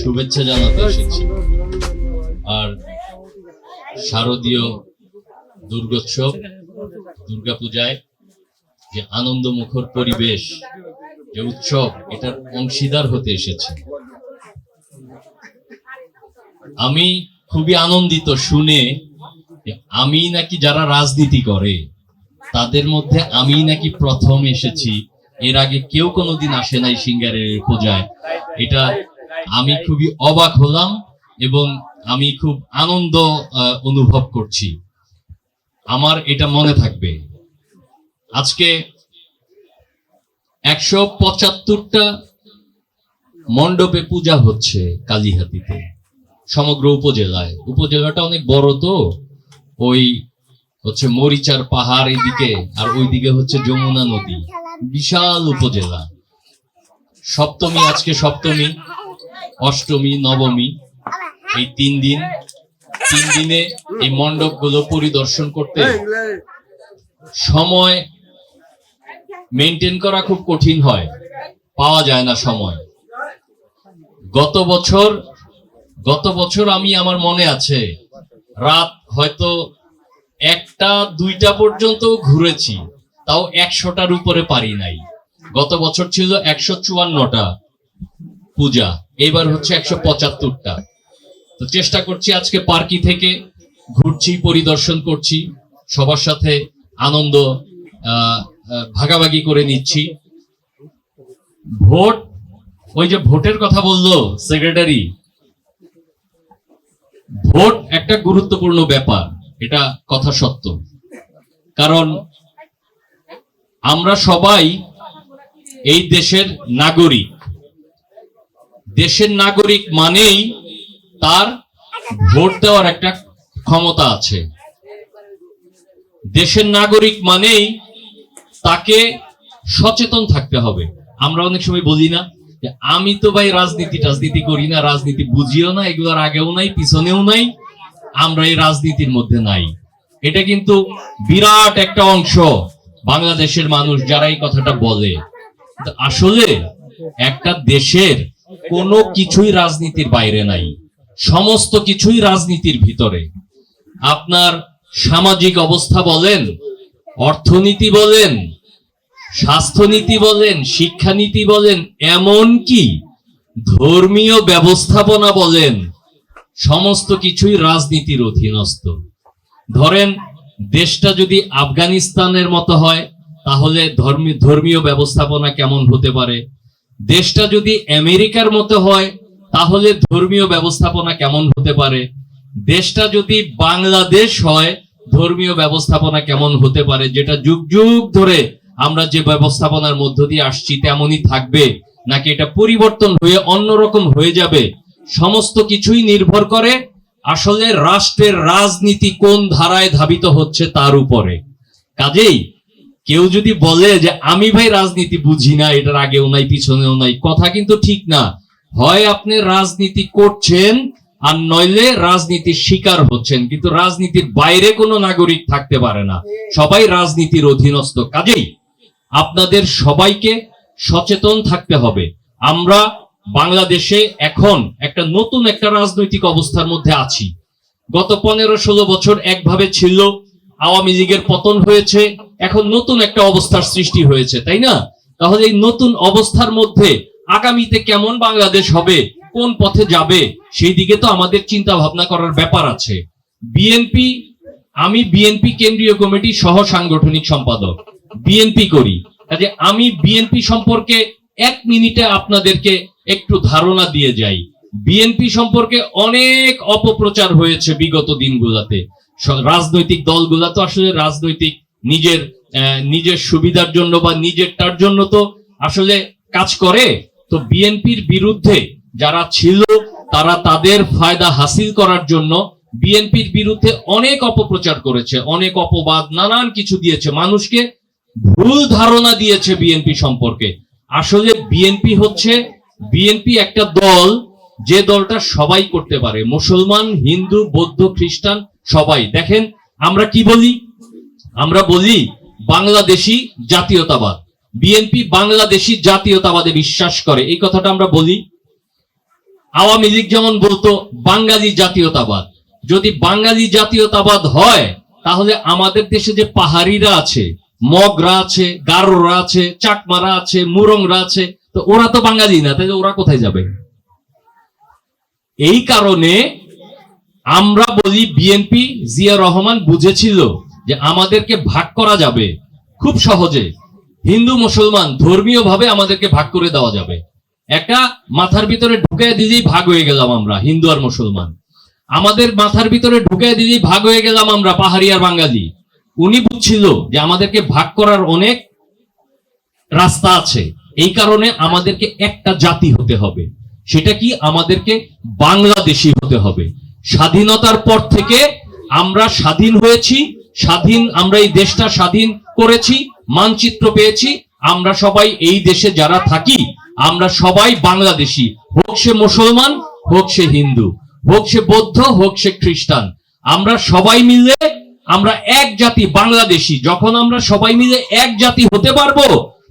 শুভেচ্ছা জানাতে এসেছি। আর শারদীয় দুর্গোৎসব, দুর্গাপূজায় যে আনন্দ মুখর পরিবেশ, যে উৎসব, এটার অংশীদার হতে এসেছে। আমি খুবই আনন্দিত শুনে আমি নাকি যারা রাজনীতি করে, তাদের মধ্যে আমি নাকি প্রথম এসেছি। এর আগে কেউ কোনোদিন আসে নাই সিঙ্গারের পূজায়। এটা আমি খুবই অবাক হলাম এবং আমি খুব আনন্দ অনুভব করছি। আমার এটা মনে থাকবে। আজকে একশো পঁচাত্তরটা মণ্ডপে পূজা হচ্ছে কালীহাতিতে সমগ্র উপজেলায়। উপজেলাটা অনেক বড় তো। ওই হচ্ছে মরিচার পাহাড় এদিকে আর ওইদিকে হচ্ছে যমুনা নদী। বিশাল উপজেলা। সপ্তমী আজকে সপ্তমী। অষ্টমী, নবমী, এই তিন দিন, তিন দিনে এই মণ্ডপগুলো পরিদর্শন করতে সময় মেনটেন করা খুব কঠিন হয়, পাওয়া যায় না সময়। গত বছর গত বছর আমি, আমার মনে আছে, রাত হয়তো একটা, দুইটা পর্যন্ত ঘুরেছি, তাও একশোটার উপরে পারি নাই। গত বছর ছিল একশো চুয়ান্নটা পূজা। এবার হচ্ছে একশো পঁচাত্তরটা। তো চেষ্টা করছি আজকে পার্কি থেকে ঘুরছি, পরিদর্শন করছি, সবার সাথে আনন্দ ভাগাভাগি করে নিচ্ছি। ভোট, ওই যে ভোটের কথা বলল সেক্রেটারি। ভোট একটা গুরুত্বপূর্ণ ব্যাপার, এটা কথা সত্য। কারণ আমরা সবাই এই দেশের নাগরিক। দেশের নাগরিক মানেই তার ভোট দেওয়ার একটা ক্ষমতা আছে। দেশের নাগরিক মানেই তাকে সচেতন থাকতে হবে। আমরা অনেক সময় বলি না আমি তো ভাই রাজনীতি টাজনীতি করি না, রাজনীতি বুঝিও না এগুলোর আগেও নাই, পিছনেও নাই, আমরা এই রাজনীতির মধ্যে নাই। এটা কিন্তু বিরাট একটা অংশ বাংলাদেশের মানুষ যারা এই কথাটা বলে। আসলে একটা দেশের কোনো কিছুই রাজনীতির বাইরে নাই। সমস্ত কিছুই রাজনীতির ভিতরে। আপনার সামাজিক অবস্থা বলেন, অর্থনীতি বলেন, স্বাস্থ্যনীতি বলেন, শিক্ষানীতি বলেন এমন কি ধর্মীয় ব্যবস্থাপনা বলেন, সমস্ত কিছুই রাজনীতির অধীনস্থ। ধরেন, দেশটা যদি আফগানিস্তানের মতো হয়, তাহলে ধর্মী, ধর্মীয় ব্যবস্থাপনা কেমন হতে পারে? দেশটা যদি আমেরিকার মতো হয়, তাহলে ধর্মীয় ব্যবস্থাপনা কেমন হতে পারে? দেশটা যদি বাংলাদেশ হয়, ধর্মীয় ব্যবস্থাপনা কেমন হতে পারে? যেটা যুগ যুগ ধরে আমরা যে ব্যবস্থাপনার মধ্য দিয়ে আসছি, তেমনই থাকবে। নাকি এটা পরিবর্তন হয়ে অন্যরকম হয়ে যাবে? সমস্ত কিছুই নির্ভর করে আসলে রাষ্ট্রের রাজনীতি কোন ধারায় ধাবিত হচ্ছে তার উপরে। কাজেই কেউ যদি বলে যে, আমি ভাই রাজনীতি বুঝি না, এটার আগেও নাই, পিছনেও নাই, কথা কিন্তু ঠিক না। হয় আপনি রাজনীতি করছেন, আর নইলে রাজনীতির শিকার হচ্ছেন, কিন্তু রাজনীতির বাইরে কোনো নাগরিক থাকতে পারে না। সবাই রাজনীতির অধীনস্থ। কাজেই আপনাদের সবাইকে সচেতন থাকতে হবে। আমরা বাংলাদেশে এখন একটা নতুন একটা রাজনৈতিক অবস্থার মধ্যে আছি। গত পনেরো ষোলো বছর একভাবে ছিল, আওয়ামী লীগের পতন হয়েছে এখন নতুন একটা অবস্থার সৃষ্টি হয়েছে, তাই না? তাহলে এই নতুন অবস্থার মধ্যে আগামীতে কেমন বাংলাদেশ হবে, কোন পথে যাবে, সেই দিকে তো আমাদের চিন্তা ভাবনা করার ব্যাপার আছে। বিএনপি, আমি বিএনপি কেন্দ্রীয় কমিটি সহ সাংগঠনিক সম্পাদক। বিএনপি করি। কাজে আমি বিএনপি সম্পর্কে এক মিনিটে আপনাদেরকে একটু ধারণা দিয়ে যাই। বিএনপি সম্পর্কে অনেক অপপ্রচার হয়েছে বিগত দিনগুলোতে। রাজনৈতিক দলগুলা তো আসলে রাজনৈতিক নিজের নিজের সুবিধার জন্য বা নিজেরটার জন্য তো আসলে কাজ করে, তো বিএনপির বিরুদ্ধে যারা ছিল, তারা তাদের ফায়দা হাসিল করার জন্য বিএনপির বিরুদ্ধে অনেক অপপ্রচার করেছে, অনেক অপবাদ, নানান কিছু দিয়েছে, মানুষকে ভুল ধারণা দিয়েছে বিএনপি সম্পর্কে। আসলে বিএনপি হচ্ছে, বিএনপি একটা দল, যে দলটা সবাই করতে পারে, মুসলমান, হিন্দু, বৌদ্ধ, খ্রিস্টান সবাই। দেখেন, আমরা কি বলি? আমরা বলি বাংলাদেশি জাতীয়তাবাদ। বিএনপি বাংলাদেশি জাতীয়তাবাদে বিশ্বাস করে। এই কথাটা আমরা বলি। আওয়ামী লীগ যেমন বলতো, বাঙালি জাতীয়তাবাদ। যদি বাঙালি জাতীয়তাবাদ হয়, তাহলে আমাদের দেশে যে পাহাড়িরা আছে, মগরা আছে, গারোরা আছে, চাকমারা আছে, মুরংরা আছে, তো ওরা তো বাঙালি না, তাহলে ওরা কোথায় যাবে? এই কারণে আমরা বলি, বিএনপি জিয়া রহমান বুঝেছিল যে আমাদেরকে ভাগ করা যাবে খুব সহজে। হিন্দু, মুসলমান ধর্মীয় ভাবে আমাদেরকে ভাগ করে দেওয়া যাবে। একটা মাথার ভিতরে ঢুকে দিলেই ভাগ হয়ে গেলাম আমরা, হিন্দু আর মুসলমান। আমাদের মাথার ভিতরে ঢুকে দিলেই ভাগ হয়ে গেলাম আমরা, পাহাড়ি আর বাঙালি। উনি বুঝছিল যে আমাদেরকে ভাগ করার অনেক রাস্তা আছে। এই কারণে আমাদেরকে একটা জাতি হতে হবে। সেটা কি? আমাদেরকে বাংলাদেশি হতে হবে। স্বাধীনতার পর থেকে আমরা স্বাধীন হয়েছি স্বাধীন, আমরা এই দেশটা স্বাধীন করেছি, মানচিত্র পেয়েছি, আমরা সবাই এই দেশে যারা থাকি, আমরা সবাই বাংলাদেশি। হোক সে মুসলমান, হোক সে হিন্দু, হোক সে বৌদ্ধ, হোক সে খ্রিস্টান, আমরা সবাই মিলে, আমরা এক জাতি বাংলাদেশি। যখন আমরা সবাই মিলে এক জাতি হতে পারব,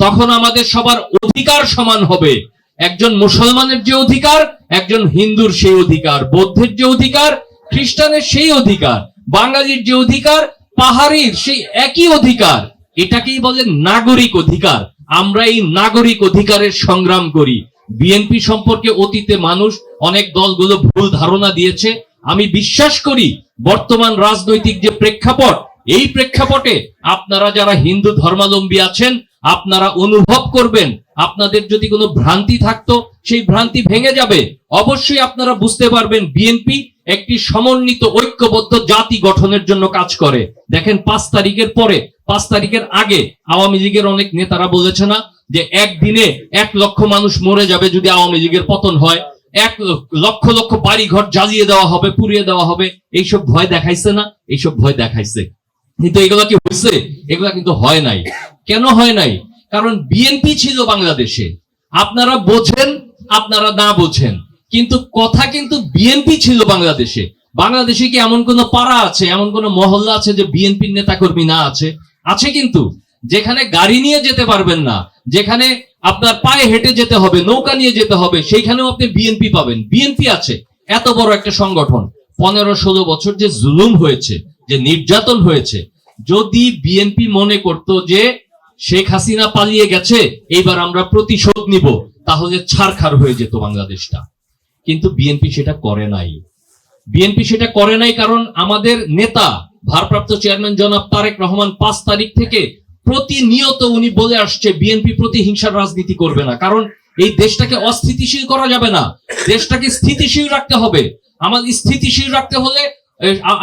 তখন আমাদের সবার অধিকার সমান হবে। একজন মুসলমানের যে অধিকার, একজন হিন্দুর সেই অধিকার, বৌদ্ধের যে অধিকার, খ্রিস্টানের সেই অধিকার, বাঙালির যে অধিকার পাহাড়ির সেই একই অধিকার, এটাকেই বলে নাগরিক অধিকার। আমরা এই নাগরিক অধিকারের সংগ্রাম করি। বিএনপি সম্পর্কে অতীতে মানুষ অনেক দলগুলো ভুল ধারণা দিয়েছে। আমি বিশ্বাস করি, বর্তমান রাজনৈতিক যে প্রেক্ষাপট, এই প্রেক্ষাপটে আপনারা যারা হিন্দু ধর্মাবলম্বী আছেন, আপনারা অনুভব করবেন, আপনাদের যদি কোনো ভ্রান্তি থাকতো, সেই ভ্রান্তি ভেঙে যাবে। অবশ্যই আপনারা বুঝতে পারবেন, বিএনপি একটি সমন্বিত ঐক্যবদ্ধ জাতি গঠনের জন্য কাজ করে। দেখেন, পাঁচ তারিখের পরে, পাঁচ তারিখের আগে আওয়ামী লীগের অনেক নেতারা বলেছে না যে একদিনে এক লক্ষ মানুষ মরে যাবে যদি আওয়ামী লীগের পতন হয়। এক লক্ষ লক্ষ বাড়ি ঘর জ্বালিয়ে দেওয়া হবে, পুড়িয়ে দেওয়া হবে। এইসব ভয় দেখাইছে না, এইসব ভয় দেখাইছে। কিন্তু এগুলা কি হয়েছে এগুলা কিন্তু হয় নাই। কেন হয় নাই? কারণ বিএনপি ছিল বাংলাদেশে। আপনারা বোঝেন, আপনারা না বোঝেন। কিন্তু কথা কিন্তু বিএনপি ছিল বাংলাদেশে। বাংলাদেশে কি এমন কোন পাড়া আছে, এমন কোন মহল্লা আছে যে বিএনপির নেতাকর্মী না আছে? আছে কিন্তু। যেখানে গাড়ি নিয়ে যেতে পারবেন না, যেখানে আপনার পায়ে হেঁটে যেতে হবে, নৌকা নিয়ে যেতে হবে, সেইখানেও আপনি বিএনপি পাবেন। বিএনপি আছে, এত বড় একটা সংগঠন। পনেরো ষোলো বছর যে জুলুম হয়েছে, যে নির্যাতন হয়েছে, যদি বিএনপি মনে করত যে শেখ হাসিনা পালিয়ে গেছে, এইবার আমরা প্রতিশোধ নিব, তাহলে ছাড়খার হয়ে যেত বাংলাদেশটা। কিন্তু বিএনপি সেটা করে নাই। বিএনপি সেটা করে নাই কারণ আমাদের নেতা, ভারপ্রাপ্ত চেয়ারম্যান জনাব তারেক রহমান পাঁচ তারিখ থেকে প্রতিনিয়ত উনি বলে আসছে বিএনপি প্রতিহিংসার রাজনীতি করবে না। কারণ এই দেশটাকে অস্থিতিশীল করা যাবে না। দেশটাকে স্থিতিশীল রাখতে হবে। আমাদের স্থিতিশীল রাখতে হলে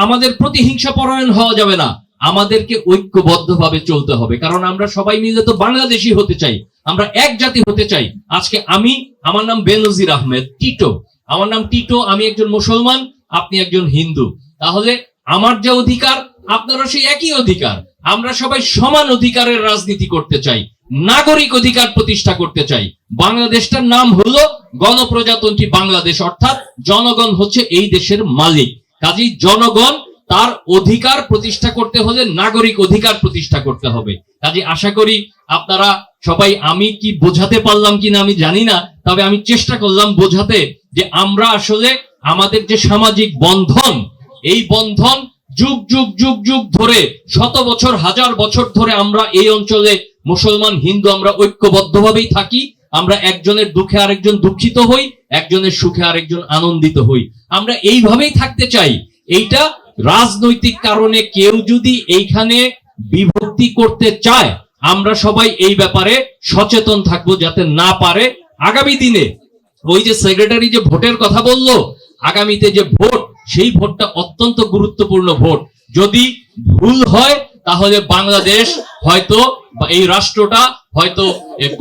আমাদের প্রতিহিংসা পরায়ণ হওয়া যাবে না। আমাদেরকে ঐক্যবদ্ধভাবে চলতে হবে। কারণ আমরা সবাই মিলে তো বাংলাদেশি হতে চাই। আমরা এক জাতি হতে চাই। আজকে আমি, আমার নাম বেনজির আহমেদ, টিটো। আমার নাম টিটো, আমি একজন মুসলমান, আপনি একজন হিন্দু। তাহলে আমার যে অধিকার, আপনারও সেই একই অধিকার। আমরা সবাই সমান অধিকারের রাজনীতি করতে চাই, নাগরিক অধিকার প্রতিষ্ঠা করতে চাই। বাংলাদেশটার নাম হলো গণপ্রজাতন্ত্রী বাংলাদেশ, অর্থাৎ জনগণ হচ্ছে এই দেশের মালিক। কাজেই জনগণ তার অধিকার প্রতিষ্ঠা করতে হলে নাগরিক অধিকার প্রতিষ্ঠা করতে হবে। কাজে আশা করি আপনারা সবাই আমি কি বোঝাতে পারলাম কিনা আমি জানি না, তবে আমি চেষ্টা করলাম বোঝাতে যে আমরা আসলে আমাদের যে সামাজিক বন্ধন, এই বন্ধন যুগ যুগ যুগ যুগ ধরে, শত বছর, হাজার বছর ধরে আমরা এই অঞ্চলে মুসলমান, হিন্দু আমরা ঐক্যবদ্ধভাবেই থাকি, আমরা একজনের দুঃখে আরেকজন দুঃখিত হই, একজনের সুখে আরেকজন আনন্দিত হই। আমরা এইভাবেই থাকতে চাই। এইটা রাজনৈতিক কারণে কেউ যদি এইখানে বিভক্তি করতে চায়, আমরা সবাই এই ব্যাপারে সচেতন থাকব যাতে না পারে। আগামী দিনে ওই যে সেক্রেটারি যে ভোটের কথা বলল, আগামীতে যে ভোট, সেই ভোটটা অত্যন্ত গুরুত্বপূর্ণ ভোট। যদি ভুল হয়, তাহলে বাংলাদেশ হয়তো এই রাষ্ট্রটা হয়তো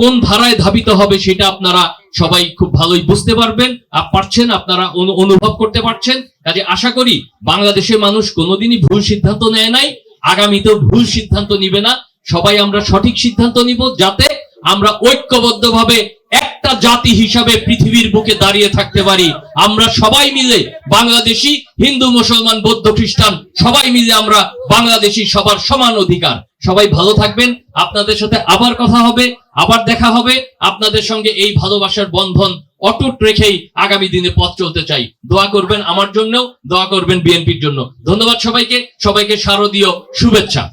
কোন ধারায় ধাবিত হবে সেটা আপনারা সবাই খুব ভালোই বুঝতে পারবেন পারছেন, আপনারা অনু- অনুভব করতে পারছেন। কাজে আশা করি বাংলাদেশের মানুষ কোনোদিনই ভুল সিদ্ধান্ত নেয় নাই, আগামীতেও ভুল সিদ্ধান্ত নিবে না। সবাই আমরা সঠিক সিদ্ধান্ত নিব যাতে আমরা ঐক্যবদ্ধভাবে একটা জাতি হিসাবে পৃথিবীর বুকে দাঁড়িয়ে থাকতে পারি। আমরা সবাই মিলে বাংলাদেশি, হিন্দু, মুসলমান, বৌদ্ধ, খ্রিস্টান, সবাই মিলে আমরা বাংলাদেশি সবার সমান অধিকার। সবাই ভালো থাকবেন। আপনাদের সাথে আবার কথা হবে, আবার দেখা হবে। আপনাদের সঙ্গে এই ভালোবাসার বন্ধন অটুট রেখেই আগামী দিনে পথ চলতে চাই। দোয়া করবেন আমার জন্যও, দোয়া করবেন বিএনপির জন্য। ধন্যবাদ সবাইকে। সবাইকে শারদীয় শুভেচ্ছা।